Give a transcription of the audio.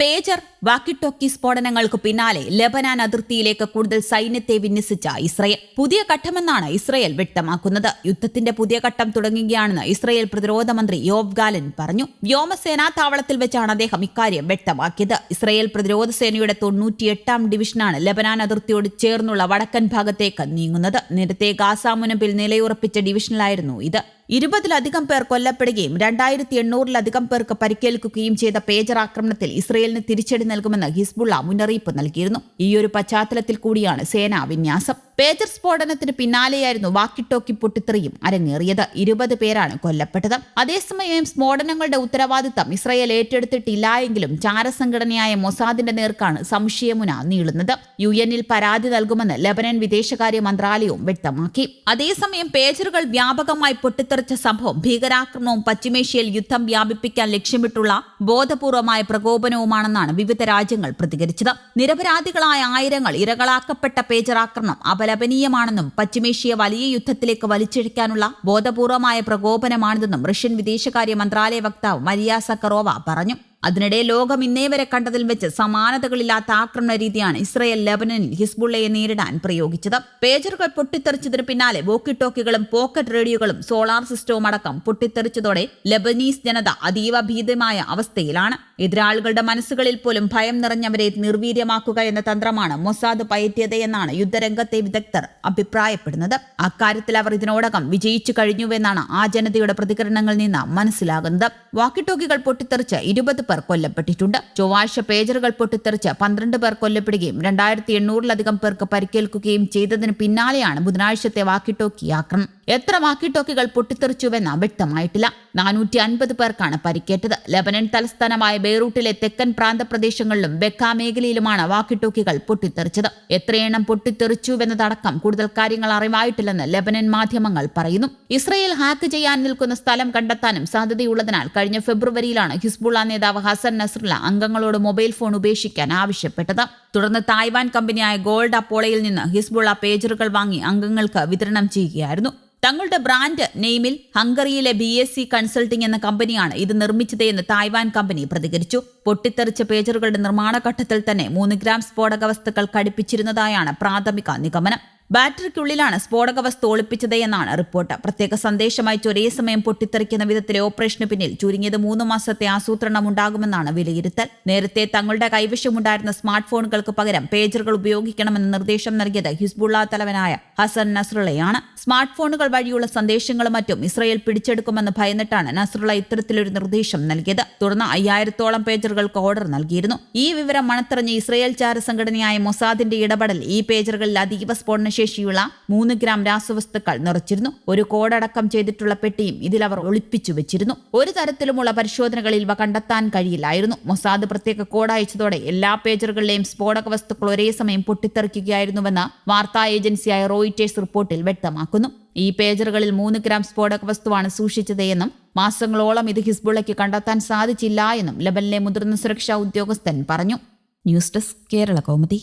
Pager വാക്കി talkie സ്ഫോടനങ്ങൾക്ക് പിന്നാലെ ലബനാൻ അതിർത്തിയിലേക്ക് കൂടുതൽ സൈന്യത്തെ വിന്യസിച്ച ഇസ്രയേൽ. പുതിയ ഘട്ടമെന്നാണ് ഇസ്രയേൽ വ്യക്തമാക്കുന്നത്. യുദ്ധത്തിന്റെ പുതിയ ഘട്ടം തുടങ്ങുകയാണെന്ന് ഇസ്രയേൽ പ്രതിരോധ മന്ത്രി യോവ് ഗാലൻ പറഞ്ഞു. വ്യോമസേനാ താവളത്തിൽ വെച്ചാണ് അദ്ദേഹം ഇക്കാര്യം വ്യക്തമാക്കിയത്. ഇസ്രയേൽ പ്രതിരോധ സേനയുടെ തൊണ്ണൂറ്റിയെട്ടാം ഡിവിഷനാണ് ലബനാൻ അതിർത്തിയോട് ചേർന്നുള്ള വടക്കൻ ഭാഗത്തേക്ക് നീങ്ങുന്നത്. നേരത്തെ ഗാസ മുനമ്പിൽ നിലയുറപ്പിച്ച ഡിവിഷനിലായിരുന്നു ഇത്. ഇരുപതിലധികം പേർ കൊല്ലപ്പെടുകയും രണ്ടായിരത്തി എണ്ണൂറിലധികം പേർക്ക് പരിക്കേൽക്കുകയും ചെയ്ത പേജർ ആക്രമണത്തിൽ ഇസ്രയേലിന് തിരിച്ചടി നൽകുമെന്ന് ഹിസ്ബുള്ള മുന്നറിയിപ്പ് നൽകിയിരുന്നു. ഈയൊരു പശ്ചാത്തലത്തിൽ കൂടിയാണ് സേനാ വിന്യാസം. പേജർ സ്ഫോടനത്തിന് പിന്നാലെയായിരുന്നു വാക്കിട്ടോക്കി പൊട്ടിത്തെറിയും അരങ്ങേറിയത്. ഇരുപത് പേരാണ് കൊല്ലപ്പെട്ടത്. അതേസമയം സ്ഫോടനങ്ങളുടെ ഉത്തരവാദിത്തം ഇസ്രയേൽ ഏറ്റെടുത്തിട്ടില്ല എങ്കിലും ചാരസംഘടനയായ മൊസാദിന്റെ നേർക്കാണ് സംശയമുന നീളുന്നത്. യു എന്നിൽ പരാതി നൽകുമെന്ന് ലബനൻ വിദേശകാര്യ മന്ത്രാലയവും വ്യക്തമാക്കി. അതേസമയം പേജറുകൾ വ്യാപകമായി പൊട്ടിത്തെറിച്ച സംഭവം ഭീകരാക്രമണവും പശ്ചിമേഷ്യയിൽ യുദ്ധം വ്യാപിപ്പിക്കാൻ ലക്ഷ്യമിട്ടുള്ള ബോധപൂർവമായ പ്രകോപനവുമാണെന്നാണ് വിവിധ രാജ്യങ്ങൾ പ്രതികരിച്ചത്. നിരപരാധികളായ ആയിരങ്ങൾ ഇരകളാക്കപ്പെട്ട പേജർ ആക്രമണം അപലപനീയമാണെന്നും പശ്ചിമേഷ്യ വലിയ യുദ്ധത്തിലേക്ക് വലിച്ചിഴക്കാനുള്ള ബോധപൂർവമായ പ്രകോപനമാണിതെന്നും റഷ്യൻ വിദേശകാര്യ മന്ത്രാലയ വക്താവ് മരിയ സക്കറോവ പറഞ്ഞു. അതിനിടെ ലോകം ഇന്നേ വരെ കണ്ടതിൽ വെച്ച് സമാനതകളില്ലാത്ത ആക്രമണ രീതിയാണ് ഇസ്രയേൽ ലെബനനിൽ ഹിസ്ബുള്ളയെ നേരിടാൻ പ്രയോഗിച്ചത്. പേജറുകൾ പൊട്ടിത്തെറിച്ചതിന് പിന്നാലെ വോക്കി ടോക്കികളും പോക്കറ്റ് റേഡിയോകളും സോളാർ സിസ്റ്റവും അടക്കം പൊട്ടിത്തെറിച്ചതോടെ ലബനീസ് ജനത അതീവ ഭീതമായ അവസ്ഥയിലാണ്. എതിരാളികളുടെ മനസ്സുകളിൽ പോലും ഭയം നിറഞ്ഞവരെ നിർവീര്യമാക്കുക എന്ന തന്ത്രമാണ് മൊസാദ് പയറ്റിയത് എന്നാണ് യുദ്ധരംഗത്തെ വിദഗ്ധർ അഭിപ്രായപ്പെടുന്നത്. അക്കാര്യത്തിൽ അവർ ഇതിനോടകം വിജയിച്ചു കഴിഞ്ഞുവെന്നാണ് ആ ജനതയുടെ പ്രതികരണങ്ങളിൽ നിന്ന് മനസ്സിലാകുന്നത്. വാക്കിട്ടോക്കികൾ പൊട്ടിത്തെറിച്ച് ഇരുപത് പേർ കൊല്ലപ്പെട്ടിട്ടുണ്ട്. ചൊവ്വാഴ്ച പേജറുകൾ പൊട്ടിത്തെറിച്ച് പന്ത്രണ്ട് പേർ കൊല്ലപ്പെടുകയും രണ്ടായിരത്തി എണ്ണൂറിലധികം പേർക്ക് പരിക്കേൽക്കുകയും ചെയ്തതിന് പിന്നാലെയാണ് ബുധനാഴ്ചത്തെ വാക്കിട്ടോക്കി ആക്രമണം. എത്ര വാക്കിട്ടോക്കികൾ പൊട്ടിത്തെറിച്ചുവെന്ന് വ്യക്തമായിട്ടില്ല. നാനൂറ്റി അൻപത് പേർക്കാണ് പരിക്കേറ്റത്. ലബനൻ തലസ്ഥാനമായ ബെയ്റൂട്ടിലെ തെക്കൻ പ്രാന്തപ്രദേശങ്ങളിലും ബെക്ക മേഖലയിലുമാണ് വാക്കിട്ടോക്കികൾ പൊട്ടിത്തെറിച്ചത്. എത്രയെണ്ണം പൊട്ടിത്തെറിച്ചുവെന്നതടക്കം കൂടുതൽ കാര്യങ്ങൾ അറിവായിട്ടില്ലെന്ന് ലബനൻ മാധ്യമങ്ങൾ പറയുന്നു. ഇസ്രയേൽ ഹാക്ക് ചെയ്യാൻ നിൽക്കുന്ന സ്ഥലം കണ്ടെത്താനും സാധ്യതയുള്ളതിനാൽ കഴിഞ്ഞ ഫെബ്രുവരിയിലാണ് ഹിസ്ബുള്ള നേതാവ് ഹസൻ നസ്രുള്ള അംഗങ്ങളോട് മൊബൈൽ ഫോൺ ഉപേക്ഷിക്കാൻ ആവശ്യപ്പെട്ടത്. തുടർന്ന് തായ്വാൻ കമ്പനിയായ ഗോൾഡ് അപ്പോളയിൽ നിന്ന് ഹിസ്ബുള്ള പേജറുകൾ വാങ്ങി അംഗങ്ങൾക്ക് വിതരണം ചെയ്യുകയായിരുന്നു. തങ്ങളുടെ ബ്രാൻഡ് നെയിമിൽ ഹംഗറിയിലെ ബി എസ് സി കൺസൾട്ടിംഗ് എന്ന കമ്പനിയാണ് ഇത് നിർമ്മിച്ചത് എന്ന് തായ്വാൻ കമ്പനി പ്രതികരിച്ചു. പൊട്ടിത്തെറിച്ച പേജറുകളുടെ നിർമ്മാണ ഘട്ടത്തിൽ തന്നെ മൂന്ന് ഗ്രാം സ്ഫോടക വസ്തുക്കൾ ഘടിപ്പിച്ചിരുന്നതായാണ് പ്രാഥമിക നിഗമനം. ബാറ്ററിക്കുള്ളിലാണ് സ്ഫോടക വസ്തു ഒളിപ്പിച്ചത് എന്നാണ് റിപ്പോർട്ട്. പ്രത്യേക സന്ദേശമായി ഒരേ സമയം പൊട്ടിത്തെറിക്കുന്ന വിധത്തിലെ ഓപ്പറേഷന് പിന്നിൽ ചുരുങ്ങിയത് മൂന്ന് മാസത്തെ ആസൂത്രണം ഉണ്ടാകുമെന്നാണ് വിലയിരുത്തൽ. നേരത്തെ തങ്ങളുടെ കൈവശമുണ്ടായിരുന്ന സ്മാർട്ട് ഫോണുകൾക്ക് പകരം പേജറുകൾ ഉപയോഗിക്കണമെന്ന് നിർദ്ദേശം നൽകിയത് ഹിസ്ബുള്ള തലവനായ ഹസൻ നസ്രുള്ളയാണ്. സ്മാർട്ട് ഫോണുകൾ വഴിയുള്ള സന്ദേശങ്ങളും മറ്റും ഇസ്രയേൽ പിടിച്ചെടുക്കുമെന്ന് ഭയന്നിട്ടാണ് നസ്രുള്ള ഇത്തരത്തിലൊരു നിർദ്ദേശം നൽകിയത്. തുടർന്ന് അയ്യായിരത്തോളം പേജറുകൾക്ക് ഓർഡർ നൽകിയിരുന്നു. ഈ വിവരം മണത്തറിഞ്ഞ് ഇസ്രയേൽ ചാര സംഘടനയായ മൊസാദിന്റെ ഇടപെടൽ ഈ പേജറുകളിൽ അതീവ സ്ഫോടന ശേഷിയുള്ള മൂന്ന് ഗ്രാം രാസവസ്തുക്കൾ നിറച്ചിരുന്നു. ഒരു കോടടക്കം ചെയ്തിട്ടുള്ള പെട്ടിയും ഇതിൽ അവർ ഒളിപ്പിച്ചു വെച്ചിരുന്നു. ഒരു തരത്തിലുമുള്ള പരിശോധനകളിൽ ഇവ കണ്ടെത്താൻ കഴിയില്ലായിരുന്നു. മൊസാദ് പ്രത്യേക കോഡ് അയച്ചതോടെ എല്ലാ പേജറുകളിലെയും സ്ഫോടക വസ്തുക്കൾ ഒരേ സമയം പൊട്ടിത്തെറിക്കുകയായിരുന്നുവെന്ന് വാർത്താ ഏജൻസിയായ റോയിറ്റേഴ്സ് റിപ്പോർട്ടിൽ വ്യക്തമാക്കുന്നു. ഈ പേജറുകളിൽ മൂന്ന് ഗ്രാം സ്ഫോടക വസ്തുവാണ് സൂക്ഷിച്ചത് എന്നും മാസങ്ങളോളം ഇത് ഹിസ്ബുള്ളയ്ക്ക് കണ്ടെത്താൻ സാധിച്ചില്ല എന്നും ലബനിലെ മുതിർന്ന സുരക്ഷാ ഉദ്യോഗസ്ഥൻ പറഞ്ഞു. News desk Kerala Kaumudi.